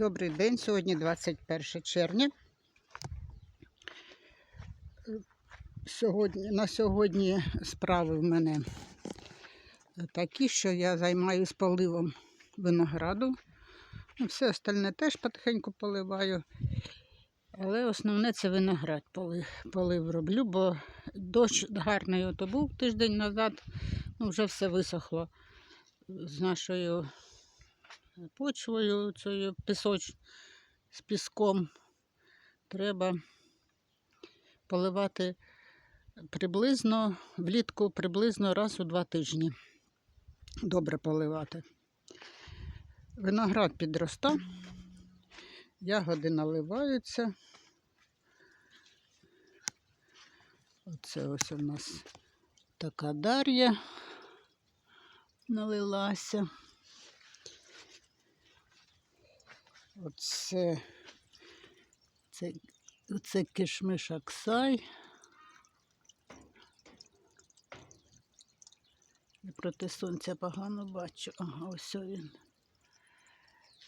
Добрий день, сьогодні 21 червня. Сьогодні, на сьогодні справи в мене такі, що я займаюся поливом винограду. Ну, Все остальне теж потихеньку поливаю. Але основне це виноград полив, полив роблю, бо дощ гарний ото був тиждень назад, ну вже все висохло з нашою почвою, цією пісоч з піском. Треба поливати приблизно влітку приблизно раз у два тижні. Добре поливати. Виноград підроста, ягоди наливаються. Оце ось у нас така дар'я налилася. Оце це, оце кишмиш Аксай. Я проти сонця погано бачу. Ага, ось він.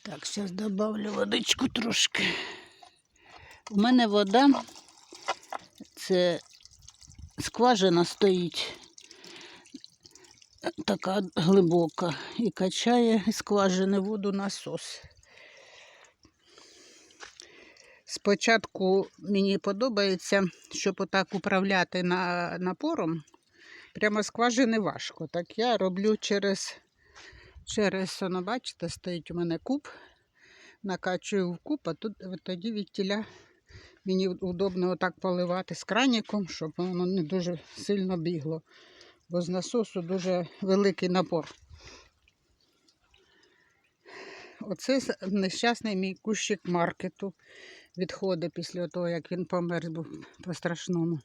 Так, зараз добавлю водичку трошки. У мене вода, це скважина стоїть така глибока і качає скважини воду насос. Спочатку мені подобається, щоб отак управляти на, напором. Прямо скважини важко. Так я роблю через, через воно, бачите, стоїть у мене куб, накачую в куб, а тут, тоді від тіля мені удобно отак поливати з краніком, щоб воно не дуже сильно бігло. Бо з насосу дуже великий напор. Оце нещасний мій кущик маркету відходить після того, як він помер був по-страшному.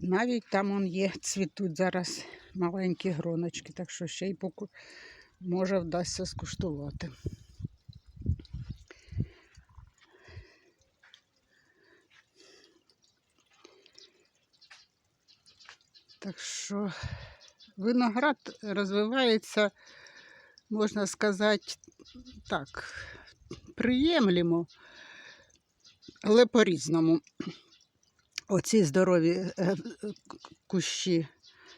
Навіть там он є, цвітуть зараз маленькі гроночки, так що ще й поку... може вдасться скуштувати. Так що виноград розвивається, можна сказати, так, приємлемо, але по-різному. Оці здорові е, кущі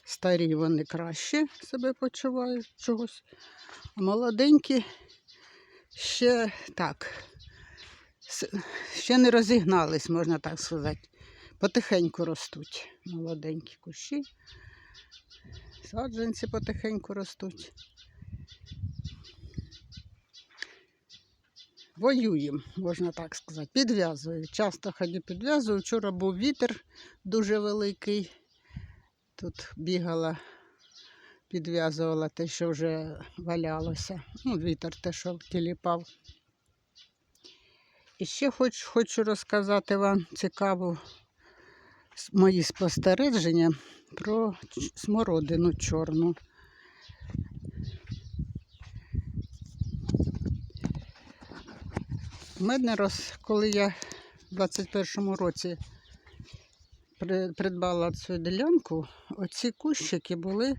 старі, вони краще себе почувають чогось. А молоденькі ще так, ще не розігнались, можна так сказати. Потихеньку ростуть молоденькі кущі. Саджанці потихеньку ростуть. Воюємо, можна так сказати. Підв'язую. Часто ходю підв'язую. Вчора був вітер дуже великий. Тут бігала, підв'язувала те, що вже валялося. Ну, вітер те, що тіліпав. І ще хоч, хочу розказати вам цікаву мої спостереження про смородину чорну. У мене роз, коли я в 21-му році придбала цю ділянку, оці кущики були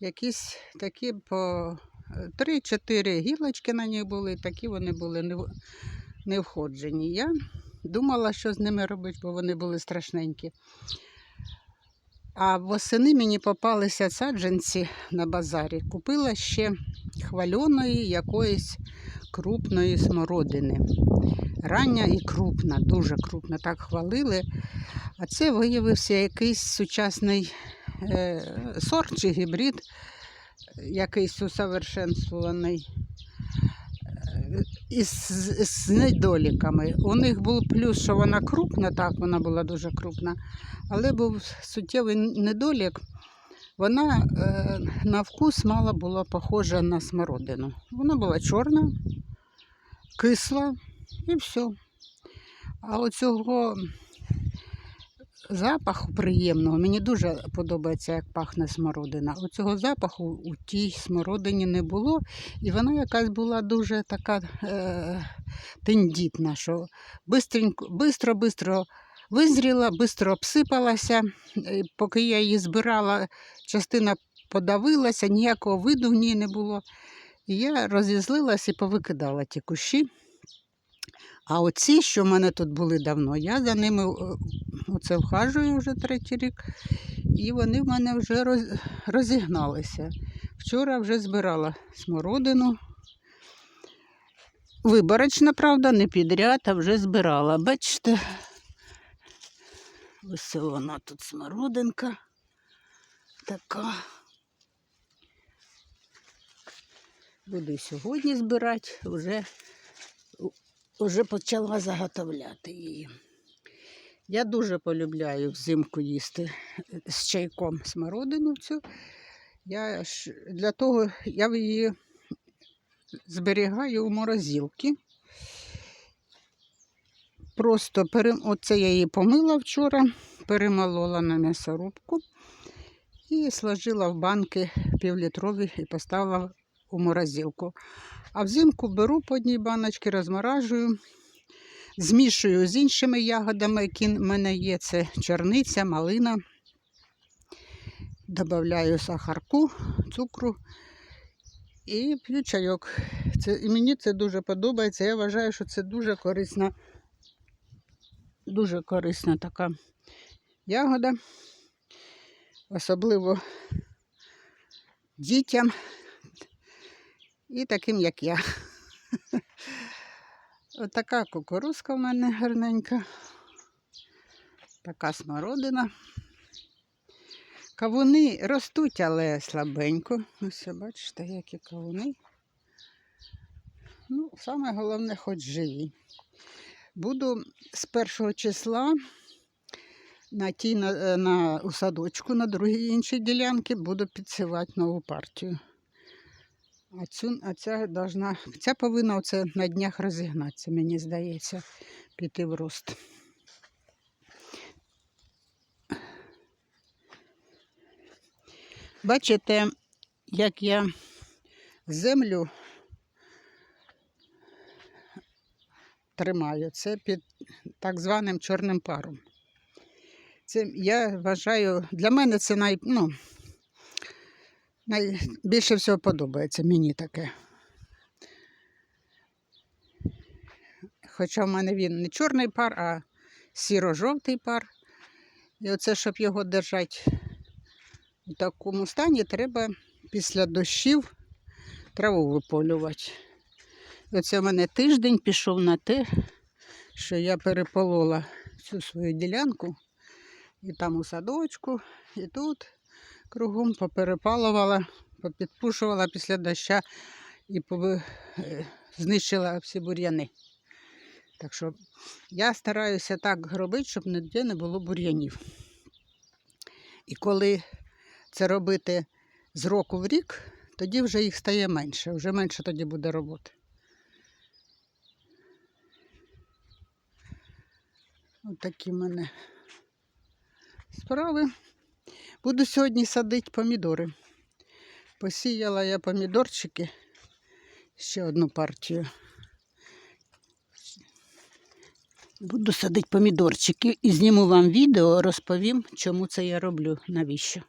якісь такі по 3-4 гілочки на них були, такі вони були не входжені. Я думала, що з ними робити, бо вони були страшненькі. А восени мені попалися саджанці на базарі. Купила ще хвальоної якоїсь крупної смородини. Рання і крупна, дуже крупна, так хвалили. А це виявився якийсь сучасний е, сорт чи гібрид, якийсь усовершенствований із, з недоліками. У них був плюс, що вона крупна, так, вона була дуже крупна, але був суттєвий недолік. Вона е, на вкус мало була похожа на смородину. Вона була чорна, кисла і все. А оцього запаху приємного, мені дуже подобається, як пахне смородина. Оцього запаху у тій смородині не було, і вона якась була дуже така е, тендітна, що бистро-бистро визріла, бистро обсипалася. Поки я її збирала, частина подавилася, ніякого виду в ній не було. Я розізлилась і повикидала ті кущі. А оці, що в мене тут були давно, я за ними оце вхажую вже третій рік, і вони в мене вже роз- розігналися. Вчора вже збирала смородину. Виборочна, правда, не підряд, а вже збирала. Бачите, ось вона тут смородинка така. Буду сьогодні збирати, вже, вже почала заготовляти її. Я дуже полюбляю взимку їсти з чайком смородину цю. Я для того я її зберігаю у морозилці. Просто пере... оце я її помила вчора, перемолола на м'ясорубку і сложила в банки півлітрові і поставила у морозилку. А взимку беру по одній баночці, розморажую, змішую з іншими ягодами, які в мене є. Це чорниця, малина. Добавляю сахарку, цукру і п'ю чайок. Це, і мені це дуже подобається. Я вважаю, що це дуже корисна, дуже корисна така ягода, особливо дітям і таким, як я. Отака кукурузка в мене гарненька, така смородина. Кавуни ростуть, але слабенько. Ось бачите, які кавуни. Ну, саме головне, хоч живі. Буду з першого числа на тій на, е, на у садочку, на другій іншій ділянці буду підсівати нову партію. А, цю, а ця, должна, ця повинна оце на днях розігнатися, мені здається, піти в рост. Бачите, як я землю тримаю, це під так званим чорним паром. Це я вважаю, для мене це най, ну, найбільше всього подобається мені таке. Хоча в мене він не чорний пар, а сіро-жовтий пар. І оце, щоб його держати у такому стані, треба після дощів траву виполювати. Оце в мене тиждень пішов на те, що я переполола всю свою ділянку. І там у садочку, і тут кругом поперепалувала, попідпушувала після доща і е, знищила всі бур'яни. Так що я стараюся так робити, щоб ніде не було бур'янів. І коли це робити з року в рік, тоді вже їх стає менше, вже менше тоді буде роботи. Ось такі в мене справи. Буду сьогодні садити помідори. Посіяла я помідорчики, ще одну партію. Буду садити помідорчики і зніму вам відео, розповім, чому це я роблю, навіщо.